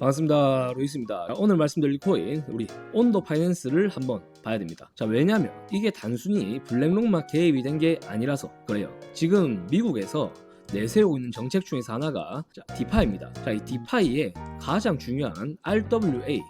반갑습니다. 로이스입니다. 자, 오늘 말씀드릴 코인 우리 온도 파이낸스를 한번 봐야 됩니다. 자, 왜냐면 이게 단순히 블랙록만 개입이 된 게 아니라서 그래요. 지금 미국에서 내세우고 있는 정책 중에서 하나가 자, 디파이입니다. 자, 이 디파이의 가장 중요한 RWA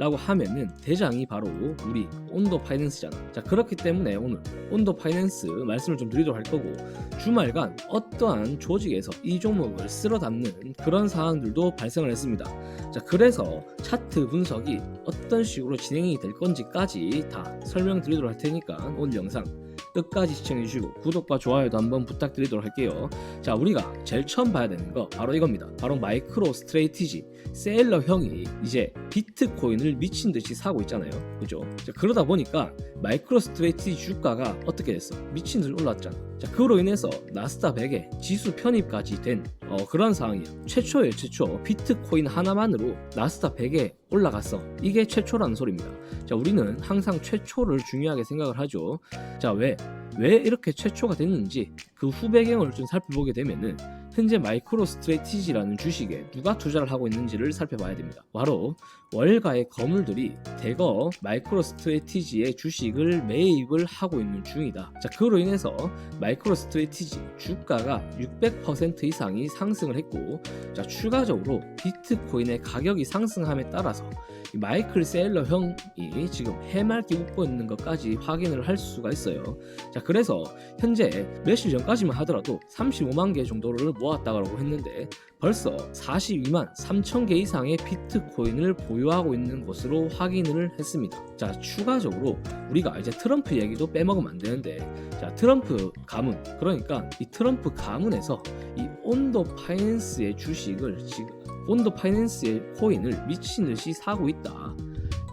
라고 하면은 대장이 바로 우리 온도 파이낸스잖아. 자, 그렇기 때문에 오늘 온도 파이낸스 말씀을 좀 드리도록 할 거고 주말간 어떠한 조직에서 이 종목을 쓸어 담는 그런 상황들도 발생을 했습니다. 자, 그래서 차트 분석이 어떤 식으로 진행이 될 건지까지 다 설명드리도록 할 테니까 오늘 영상 끝까지 시청해주시고 구독과 좋아요도 한번 부탁드리도록 할게요. 자, 우리가 제일 처음 봐야 되는 거 바로 이겁니다. 바로 마이크로 스트레이티지 셀러 형이 이제 비트코인을 미친 듯이 사고 있잖아요. 그죠? 자, 그러다 보니까 마이크로 스트레이티지 주가가 어떻게 됐어? 미친 듯이 올랐잖아. 자, 그로 인해서 나스닥 100에 지수 편입까지 된 어, 그런 상황이에요. 최초예요, 최초. 비트코인 하나만으로 나스닥 100에 올라갔어. 이게 최초라는 소리입니다. 자, 우리는 항상 최초를 중요하게 생각을 하죠. 자, 왜? 왜 이렇게 최초가 됐는지 그 후 배경을 좀 살펴보게 되면은 현재 마이크로 스트레티지라는 주식에 누가 투자를 하고 있는지를 살펴봐야 됩니다. 바로 월가의 거물들이 대거 마이크로 스트레티지의 주식을 매입을 하고 있는 중이다. 자, 그로 인해서 마이크로 스트레티지 주가가 600% 이상이 상승을 했고, 자, 추가적으로 비트코인의 가격이 상승함에 따라서 이 마이클 셀러 형이 지금 해맑게 웃고 있는 것까지 확인을 할 수가 있어요. 자, 그래서 현재 며칠 전까지만 하더라도 35만 개 정도를 모았다고 했는데 벌써 42만 3천 개 이상의 비트코인을 보유하고 있는 것으로 확인을 했습니다. 자, 추가적으로 우리가 이제 트럼프 얘기도 빼먹으면 안 되는데, 자, 트럼프 가문, 그러니까 이 트럼프 가문에서 이 온도 파이낸스의 주식을 지금 온도 파이낸스의 코인을 미친 듯이 사고 있다.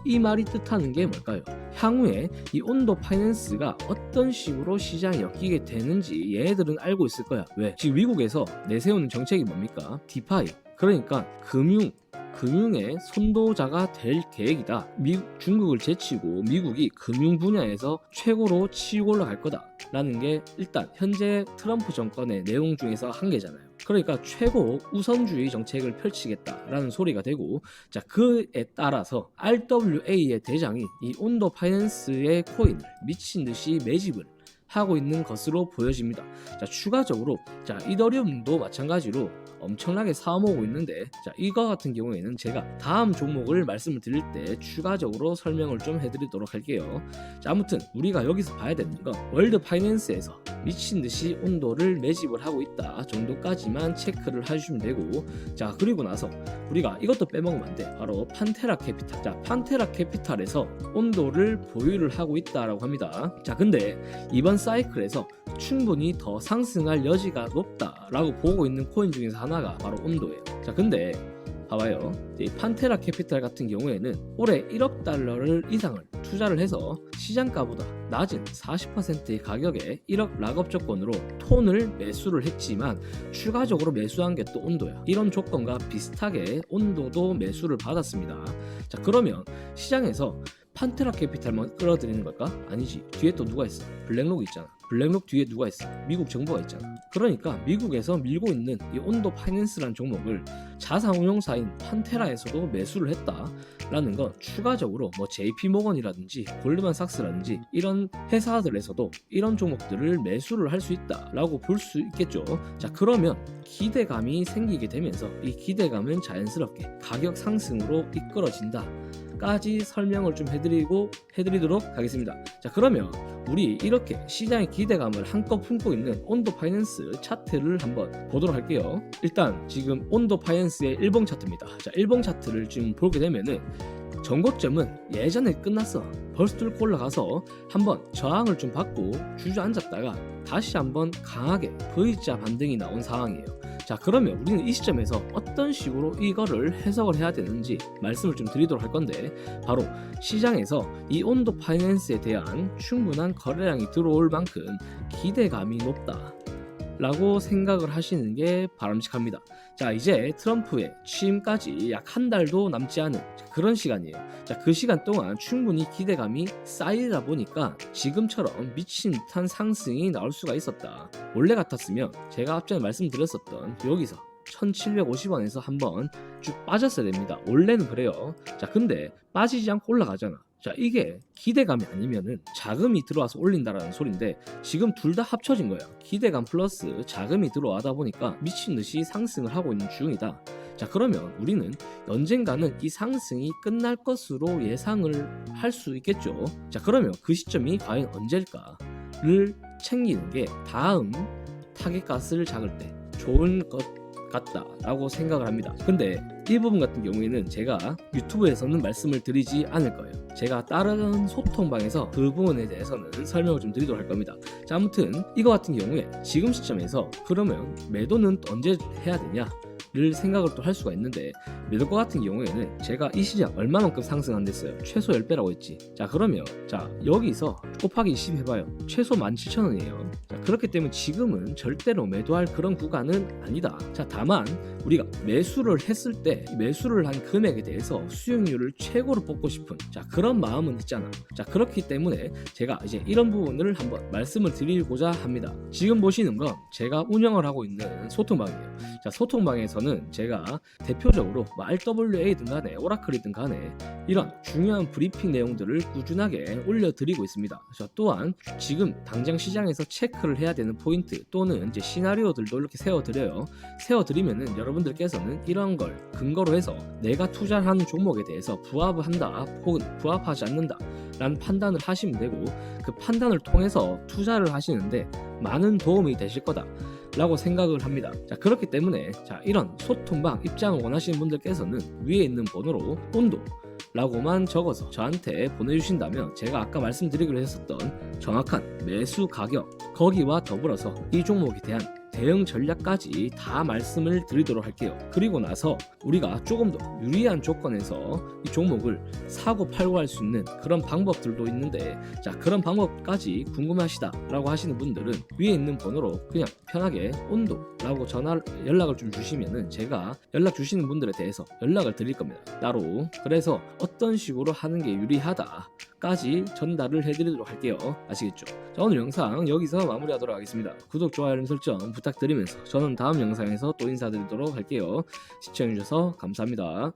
이 말이 뜻하는 게 뭘까요? 향후에 이 온도 파이낸스가 어떤 식으로 시장에 엮이게 되는지 얘네들은 알고 있을 거야. 왜? 지금 미국에서 내세우는 정책이 뭡니까? 디파이. 그러니까 금융, 금융의 선도자가 될 계획이다. 미, 중국을 제치고 미국이 금융 분야에서 최고로 치고 올라갈 거다 라는 게 일단 현재 트럼프 정권의 내용 중에서 한 개잖아요. 그러니까 최고 우선주의 정책을 펼치겠다라는 소리가 되고 자 그에 따라서 RWA의 대장이 이 온도 파이낸스의 코인을 미친 듯이 매집을 하고 있는 것으로 보여집니다. 자 추가적으로 자 이더리움도 마찬가지로 엄청나게 사모으고 있는데 자 이거 같은 경우에는 제가 다음 종목을 말씀을 드릴 때 추가적으로 설명을 좀 해드리도록 할게요. 자 아무튼 우리가 여기서 봐야 되는 건 월드 파이낸스에서 미친 듯이 온도를 매집을 하고 있다 정도까지만 체크를 해주시면 되고 자 그리고 나서 우리가 이것도 빼먹으면 안 돼. 바로 판테라 캐피탈. 자 판테라 캐피탈에서 온도를 보유를 하고 있다라고 합니다. 자 근데 이번 사이클에서 충분히 더 상승할 여지가 높다라고 보고 있는 코인 중에서 하나가 바로 온도예요. 자, 근데 봐봐요. 이 판테라 캐피탈 같은 경우에는 올해 1억 달러를 이상을 투자를 해서 시장가보다 낮은 40%의 가격에 1억 락업 조건으로 톤을 매수를 했지만 추가적으로 매수한 게 또 온도야. 이런 조건과 비슷하게 온도도 매수를 받았습니다. 자, 그러면 시장에서 판테라 캐피탈만 끌어들이는 걸까? 아니지. 뒤에 또 누가 있어? 블랙록 있잖아. 블랙록 뒤에 누가 있어? 미국 정부가 있잖아. 그러니까 미국에서 밀고 있는 이 온도 파이낸스라는 종목을 자산 운용사인 판테라에서도 매수를 했다라는 건 추가적으로 뭐 JP 모건이라든지 골드만삭스라든지 이런 회사들에서도 이런 종목들을 매수를 할 수 있다라고 볼 수 있겠죠. 자 그러면 기대감이 생기게 되면서 이 기대감은 자연스럽게 가격 상승으로 이끌어진다. 까지 설명을 좀 해드리고 해드리도록 하겠습니다. 자 그러면 우리 이렇게 시장의 기대감을 한껏 품고 있는 온도 파이낸스 차트를 한번 보도록 할게요. 일단 지금 온도 파이낸스의 일봉 차트입니다. 자 일봉 차트를 지금 보게 되면은 전고점은 예전에 끝났어. 벌써 뚫고 올라가서 한번 저항을 좀 받고 주저앉았다가 다시 한번 강하게 V자 반등이 나온 상황이에요. 자 그러면 우리는 이 시점에서 어떤 식으로 이거를 해석을 해야 되는지 말씀을 좀 드리도록 할 건데 바로 시장에서 이 온도 파이낸스에 대한 충분한 거래량이 들어올 만큼 기대감이 높다. 라고 생각을 하시는 게 바람직합니다. 자, 이제 트럼프의 취임까지 약 한 달도 남지 않은 그런 시간이에요. 자, 그 시간 동안 충분히 기대감이 쌓이다 보니까 지금처럼 미친 듯한 상승이 나올 수가 있었다. 원래 같았으면 제가 앞전에 말씀드렸었던 여기서 1750원에서 한번 쭉 빠졌어야 됩니다. 원래는 그래요. 자, 근데 빠지지 않고 올라가잖아. 자, 이게 기대감이 아니면은 자금이 들어와서 올린다라는 소린데 지금 둘 다 합쳐진 거예요. 기대감 플러스 자금이 들어와다 보니까 미친 듯이 상승을 하고 있는 중이다. 자, 그러면 우리는 언젠가는 이 상승이 끝날 것으로 예상을 할 수 있겠죠. 자, 그러면 그 시점이 과연 언제일까를 챙기는 게 다음 타겟값을 작을 때 좋은 것 같다라고 생각을 합니다. 근데 이 부분 같은 경우에는 제가 유튜브에서는 말씀을 드리지 않을 거예요. 제가 다른 소통방에서 그 부분에 대해서는 설명을 좀 드리도록 할 겁니다. 자, 아무튼 이거 같은 경우에 지금 시점에서 그러면 매도는 언제 해야 되냐? 를 생각을 또 할 수가 있는데 매도가 같은 경우에는 제가 이 시장 얼마만큼 상승한댔어요? 최소 10배라고 했지. 자 그러면 자 여기서 곱하기 20 해봐요. 최소 17,000원이에요. 자 그렇기 때문에 지금은 절대로 매도할 그런 구간은 아니다. 자 다만 우리가 매수를 했을 때이 매수를 한 금액에 대해서 수익률을 최고로 뽑고 싶은 자 그런 마음은 있잖아. 자 그렇기 때문에 제가 이제 이런 부분을 한번 말씀을 드리고자 합니다. 지금 보시는 건 제가 운영을 하고 있는 소통방이에요. 자 소통방에서는 제가 대표적으로 뭐 RWA든 간에 오라클이든 간에 이런 중요한 브리핑 내용들을 꾸준하게 올려드리고 있습니다. 자, 또한 지금 당장 시장에서 체크를 해야 되는 포인트 또는 이제 시나리오들도 이렇게 세워드려요. 세워드리면은 여러분들께서는 이런 걸 근거로 해서 내가 투자하는 종목에 대해서 부합을 한다 혹은 부합하지 않는다 라는 판단을 하시면 되고 그 판단을 통해서 투자를 하시는데 많은 도움이 되실 거다. 라고 생각을 합니다. 자, 그렇기 때문에 자, 이런 소통방 입장을 원하시는 분들께서는 위에 있는 번호로 온도 라고만 적어서 저한테 보내주신다면 제가 아까 말씀드리기로 했었던 정확한 매수 가격 거기와 더불어서 이 종목에 대한 대응 전략까지 다 말씀을 드리도록 할게요. 그리고 나서 우리가 조금 더 유리한 조건에서 이 종목을 사고 팔고 할 수 있는 그런 방법들도 있는데 자 그런 방법까지 궁금하시다라고 하시는 분들은 위에 있는 번호로 그냥 편하게 온도라고 전화 연락을 좀 주시면은 제가 연락 주시는 분들에 대해서 연락을 드릴 겁니다. 따로 그래서 어떤 식으로 하는 게 유리하다. 까지 전달을 해드리도록 할게요. 아시겠죠? 자, 오늘 영상 여기서 마무리하도록 하겠습니다. 구독, 좋아요, 알림 설정 부탁드리면서 저는 다음 영상에서 또 인사드리도록 할게요. 시청해주셔서 감사합니다.